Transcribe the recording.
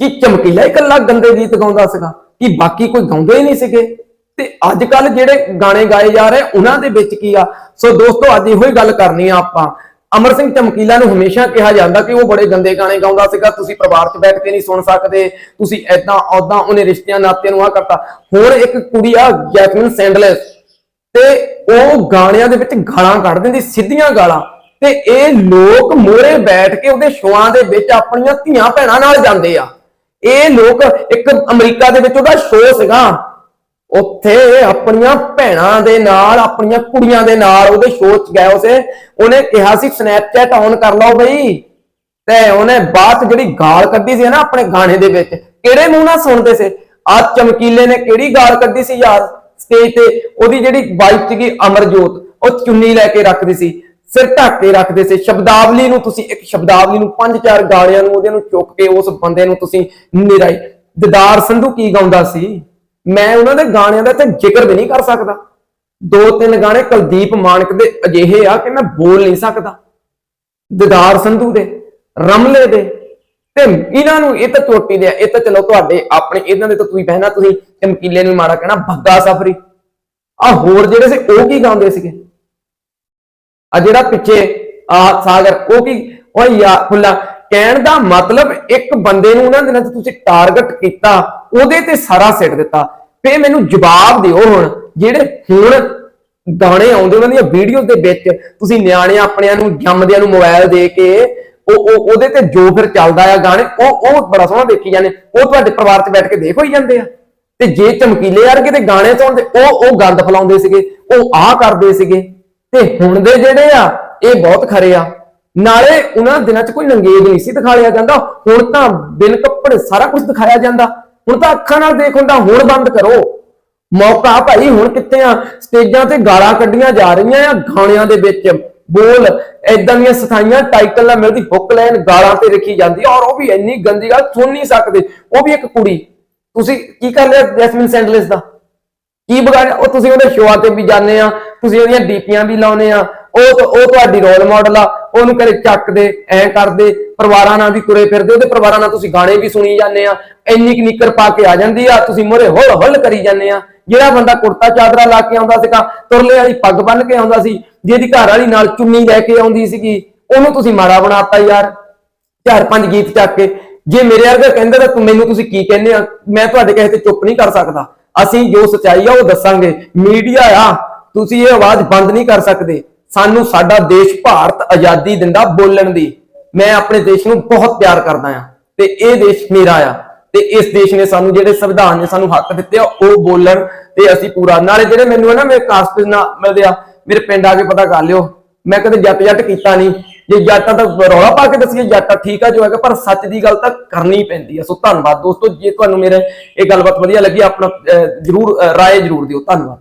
ਕਿ ਚਮਕੀਲਾ ਇਕੱਲਾ ਗੰਦੇ ਗੀਤ ਗਾਉਂਦਾ ਸੀਗਾ? ਕਿ ਬਾਕੀ ਕੋਈ ਗਾਉਂਦੇ ਹੀ ਨਹੀਂ ਸੀਗੇ? ਤੇ ਅੱਜ ਕੱਲ ਜਿਹੜੇ ਗਾਣੇ ਗਾਏ ਜਾ ਰਹੇ, ਉਹਨਾਂ ਦੇ ਵਿੱਚ ਕੀ ਆ? ਸੋ ਦੋਸਤੋ, ਅੱਜ ਇਹੋ ਹੀ ਗੱਲ ਕਰਨੀ ਆ ਆਪਾਂ। ਅਮਰ ਸਿੰਘ ਚਮਕੀਲਾ ਨੂੰ ਹਮੇਸ਼ਾ ਕਿਹਾ ਜਾਂਦਾ ਕਿ ਉਹ ਬੜੇ ਗੰਦੇ ਗਾਣੇ ਗਾਉਂਦਾ ਸੀਗਾ। ਤੁਸੀਂ ਪਰਿਵਾਰ 'ਚ ਬੈਠ ਕੇ ਨਹੀਂ ਸੁਣ ਸਕਦੇ। ਤੁਸੀਂ ਐਦਾਂ ਔਦਾਂ ਉਹਨੇ ਰਿਸ਼ਤਿਆਂ, ਨਾਤਿਆਂ ਨੂੰ ਆ ਕਰਤਾ। ਹੁਣ ਇੱਕ ਕੁੜੀ ਆ, ਜੈਸਮਿਨ ਸੈਂਡਲਸ। ਤੇ ਉਹ ਗਾਣਿਆਂ ਦੇ ਵਿੱਚ ਗਾਲਾਂ ਕੱਢ ਦਿੰਦੀ, ਸਿੱਧੀਆਂ ਗਾਲਾਂ। ਤੇ ਇਹ ਲੋਕ ਮੋਰੇ ਬੈਠ ਕੇ ਉਹਦੇ ਸ਼ੋਆਂ ਦੇ ਵਿੱਚ ਆਪਣੀਆਂ ਧੀਆਂ ਭੈਣਾਂ ਨਾਲ ਜਾਂਦੇ ਆ। ਇਹ ਲੋਕ ਇੱਕ ਅਮਰੀਕਾ ਦੇ ਵਿੱਚ ਉਹਦਾ ਸ਼ੋਅ ਸੀਗਾ। ਉੱਥੇ ਆਪਣੀਆਂ ਭੈਣਾਂ ਦੇ ਨਾਲ, ਆਪਣੀਆਂ ਕੁੜੀਆਂ ਦੇ ਨਾਲ ਉਹਦੇ ਸ਼ੋਅ 'ਚ ਗਏ ਉਸੇ ਉਹਨੇ ਕਿਹਾ ਸੀ ਸਨੈਪਚੈਟ ਔਨ ਕਰ ਲਓ ਬਈ। ਤੇ ਉਹਨੇ ਬਾਅਦ 'ਚ ਜਿਹੜੀ ਗਾਲ ਕੱਢੀ ਸੀ ਨਾ ਆਪਣੇ ਗਾਣੇ ਦੇ ਵਿੱਚ, ਕਿਹੜੇ ਮੂੰਹ ਨਾਲ ਸੁਣਦੇ ਸੀ? ਆ ਚਮਕੀਲੇ ਨੇ ਕਿਹੜੀ ਗਾਲ ਕੱਢੀ ਸੀ ਯਾਰ? ਸਟੇਜ ਤੇ ਉਹਦੀ ਜਿਹੜੀ ਵਾਈਫ ਸੀਗੀ ਅਮਰਜੋਤ, ਉਹ ਚੁੰਨੀ ਲੈ ਕੇ ਰੱਖਦੀ ਸੀ। ਸਿਰ ਢੱਕ ਕੇ ਰੱਖਦੇ ਸੀ। ਸ਼ਬਦਾਵਲੀ ਨੂੰ ਤੁਸੀਂ ਇੱਕ ਸ਼ਬਦਾਵਲੀ ਨੂੰ ਪੰਜ ਚਾਰ ਗਾਣਿਆਂ ਨੂੰ ਉਹਦੇ ਨੂੰ ਚੁੱਕ ਕੇ ਉਸ ਬੰਦੇ ਨੂੰ ਤੁਸੀਂ ਨਿਰਾਈ। ਦਿਦਾਰ ਸੰਧੂ ਕੀ ਗਾਉਂਦਾ ਸੀ? ਮੈਂ ਉਹਨਾਂ ਦੇ ਗਾਣਿਆਂ ਦਾ ਤੇ ਜ਼ਿਕਰ ਵੀ ਨਹੀਂ ਕਰ ਸਕਦਾ। ਦੋ ਤਿੰਨ ਗਾਣੇ ਕੁਲਦੀਪ ਮਾਨਕ ਦੇ ਅਜਿਹੇ ਆ ਕਿ ਮੈਂ ਬੋਲ ਨਹੀਂ ਸਕਦਾ। ਦਿਦਾਰ ਸੰਧੂ ਦੇ ਰਮਲੇ ਦੇ ਤੇ ਇਹਨਾਂ ਨੂੰ ਇਹ ਤਾਂ ਚੋਟੀ ਦੇ ਆ, ਇਹ ਤਾਂ ਚਲੋ ਤੁਹਾਡੇ ਆਪਣੇ ਇਹਨਾਂ ਦੇ ਤਾਂ ਤੁਸੀਂ ਪਹਿਨਾ ਤੁਸੀਂ ਚਮਕੀਲੇ ਨੂੰ ਮਾੜਾ ਕਹਿਣਾ ਭੱਗਾ ਸਫਰੀ। ਆ ਹੋਰ ਜਿਹੜੇ ਸੀ ਉਹ ਕੀ ਗਾਉਂਦੇ ਸੀਗੇ? ਆ ਜਿਹੜਾ ਪਿੱਛੇ ਆ ਸਾਗਰ, ਉਹ ਕੀ? ਉਹ ਯਾ ਫੁੱਲਾ ਕਹਿਣ ਦਾ ਮਤਲਬ ਇੱਕ ਬੰਦੇ ਨੂੰ ਉਹਨਾਂ ਦਿਨਾਂ 'ਚ ਤੁਸੀਂ ਟਾਰਗੇਟ ਕੀਤਾ, ਉਹਦੇ ਤੇ ਸਾਰਾ ਸਿੱਟ ਦਿੱਤਾ। ਫੇ ਮੈਨੂੰ ਜਵਾਬ ਦਿਓ ਹੁਣ, ਜਿਹੜੇ ਹੁਣ ਗਾਣੇ ਆਉਂਦੇ ਉਹਨਾਂ ਦੀਆਂ ਵੀਡੀਓ ਦੇ ਵਿੱਚ, ਤੁਸੀਂ ਨਿਆਣੇ ਆਪਣਿਆਂ ਨੂੰ, ਜੰਮਦਿਆਂ ਨੂੰ ਮੋਬਾਈਲ ਦੇ ਕੇ, ਉਹ ਉਹ, ਉਹਦੇ ਤੇ ਜੋ ਫਿਰ ਚੱਲਦਾ ਆ ਗਾਣੇ, ਉਹ ਉਹ ਬੜਾ ਸੋਹਣਾ ਦੇਖੀ ਜਾਂਦੇ, ਉਹ ਤੁਹਾਡੇ ਪਰਿਵਾਰ 'ਚ ਬੈਠ ਕੇ ਦੇਖ ਹੋਈ ਜਾਂਦੇ ਆ। ਤੇ ਜੇ ਚਮਕੀਲੇ ਵਰਗੇ ਤੇ ਗਾਣੇ ਸੁਣਦੇ ਉਹ ਉਹ ਗੰਦ ਫਲਾਉਂਦੇ ਸੀਗੇ, ਉਹ ਆਹ ਕਰਦੇ ਸੀਗੇ। ਤੇ ਹੁਣ ਦੇ ਜਿਹੜੇ ਆ, ਇਹ ਬਹੁਤ ਖਰੇ ਆ। ਨਾਲੇ ਉਹਨਾਂ ਦਿਨਾਂ 'ਚ ਕੋਈ ਨੰਗੇਜ ਨਹੀਂ ਸੀ ਦਿਖਾਇਆ ਜਾਂਦਾ। ਹੁਣ ਤਾਂ ਬਿਨ ਕੱਪੜੇ ਸਾਰਾ ਕੁਝ ਦਿਖਾਇਆ ਜਾਂਦਾ। ਹੁਣ ਤਾਂ ਅੱਖਾਂ ਨਾਲ ਦੇਖ ਹੁੰਦਾ, ਹੁਣ ਬੰਦ ਕਰੋ। ਮੌਕਾ ਭਾਈ, ਹੁਣ ਕਿੱਥੇ ਆ? ਸਟੇਜਾਂ ਤੇ ਗਾਲਾਂ ਕੱਢੀਆਂ ਜਾ ਰਹੀਆਂ ਆ, ਗਾਣਿਆਂ ਦੇ ਵਿੱਚ। ਬੋਲ ਐਦਾਂ ਦੀਆਂ ਸਥਾਈਆਂ, ਟਾਈਟਲ ਨਾਲ ਮਿਲਦੀ ਹੁੱਕ ਲਾਈਨ ਗਾਲਾਂ ਤੇ ਰੱਖੀ ਜਾਂਦੀ। ਆ ਔਰ ਉਹ ਵੀ ਇੰਨੀ ਗੰਦੀ ਗੱਲ ਸੁਣ ਨਹੀਂ ਸਕਦੇ। ਉਹ ਵੀ ਇੱਕ ਕੁੜੀ। ਤੁਸੀਂ ਕੀ ਕਰ ਲਿਆ ਜੈਸਮਿਨ ਸੈਂਡਲਿਸ ਦਾ? ਕੀ ਵਿਗਾੜਿਆ ਉਹ ਤੁਸੀਂ ਉਹਦੇ ਸ਼ੋਆ ਤੇ ਵੀ ਜਾਂਦੇ ਆ। ਤੁਸੀਂ ਉਹਦੀਆਂ ਡੀਪੀਆਂ ਵੀ ਲਾਉਨੇ ਆ, ਉਹ ਉਹ ਤੁਹਾਡੀ ਰੋਲ ਮਾਡਲ ਆ, ਉਹਨੂੰ ਕਦੇ ਚੱਕਦੇ, ਐ ਕਰਦੇ, ਪਰਿਵਾਰਾਂ ਨਾਲ ਵੀ ਤੁਰੇ ਫਿਰਦੇ, ਉਹਦੇ ਪਰਿਵਾਰਾਂ ਨਾਲ ਤੁਸੀਂ ਗਾਣੇ ਵੀ ਸੁਣੀ ਜਾਂਦੇ ਆ, ਇੰਨੀ ਕੁ ਨਿੱਕਰ ਪਾ ਕੇ ਆ ਜਾਂਦੀ ਆ, ਤੁਸੀਂ ਮੋਰੇ ਹੁੱਲ ਹੁੱਲ ਕਰੀ ਜਾਂਦੇ ਆ। ਜਿਹੜਾ ਬੰਦਾ ਕੁੜਤਾ ਚਾਦਰਾ ਲਾ ਕੇ ਆਉਂਦਾ ਸੀਗਾ, ਤੁਰਲੇ ਵਾਲੀ ਪੱਗ ਬੰਨ ਕੇ ਆਉਂਦਾ ਸੀ, ਜਿਹਦੀ ਘਰ ਵਾਲੀ ਨਾਲ ਚੁੰਨੀ ਲੈ ਕੇ ਆਉਂਦੀ ਸੀਗੀ, ਉਹਨੂੰ ਤੁਸੀਂ ਮਾੜਾ ਬਣਾਤਾ ਯਾਰ। ਚਾਰ ਪੰਜ ਗੀਤ ਚੱਕ ਕੇ, ਜੇ ਮੇਰੇ ਵਰਗਾ ਕਹਿੰਦਾ ਤਾਂ ਮੈਨੂੰ ਤੁਸੀਂ ਕੀ ਕਹਿੰਦੇ ਆ? ਮੈਂ ਤੁਹਾਡੇ ਕਹੇ ਤੇ ਚੁੱਪ ਨਹੀਂ ਕਰ ਸਕਦਾ। ਅਸੀਂ ਜੋ ਸਚਾਈ ਆ ਉਹ ਦੱਸਾਂਗੇ। ਮੀਡੀਆ ਆ। ਤੁਸੀਂ ਇਹ ਆਵਾਜ਼ ਬੰਦ ਨਹੀਂ ਕਰ ਸਕਦੇ। ਸਾਨੂੰ ਸਾਡਾ ਦੇਸ਼ ਭਾਰਤ ਆਜ਼ਾਦੀ ਦਿੰਦਾ ਬੋਲਣ ਦੀ। ਮੈਂ ਆਪਣੇ ਦੇਸ਼ ਨੂੰ ਬਹੁਤ ਪਿਆਰ ਕਰਦਾ ਆ ਤੇ ਇਹ ਦੇਸ਼ ਮੇਰਾ ਆ। ਤੇ ਇਸ ਦੇਸ਼ ਨੇ ਸਾਨੂੰ ਜਿਹੜੇ ਸੰਵਿਧਾਨ ਨੇ ਸਾਨੂੰ ਹੱਕ ਦਿੱਤੇ ਆ ਉਹ ਬੋਲਣ ਤੇ ਅਸੀਂ ਪੂਰਾ। ਨਾਲੇ ਜਿਹੜੇ ਮੈਨੂੰ ਹੈ ਨਾ ਮੇਰੇ ਕਾਸਟ ਨਾ ਮਿਲਦੇ ਆ ਮੇਰੇ ਪਿੰਡ ਆ ਕੇ ਪਤਾ ਕਰ ਲਿਓ। ਮੈਂ ਕਦੇ ਜੱਟ ਜੱਟ ਕੀਤਾ ਨਹੀਂ। ਜੇ ਜੱਟਾਂ ਤਾਂ ਰੌਲਾ ਪਾ ਕੇ ਦੱਸੀਏ ਜੱਟਾ ਠੀਕ ਆ ਜੋ ਹੈਗਾ ਪਰ ਸੱਚ ਦੀ ਗੱਲ ਤਾਂ ਕਰਨੀ ਪੈਂਦੀ ਆ। ਸੋ ਧੰਨਵਾਦ ਦੋਸਤੋ ਜੇ ਤੁਹਾਨੂੰ ਮੇਰੇ ਇਹ ਗੱਲਬਾਤ ਵਧੀਆ ਲੱਗੀ ਆਪਣਾ ਅਹ, ਜਰੂਰ ਰਾਏ ਜਰੂਰ ਦਿਓ। ਧੰਨਵਾਦ।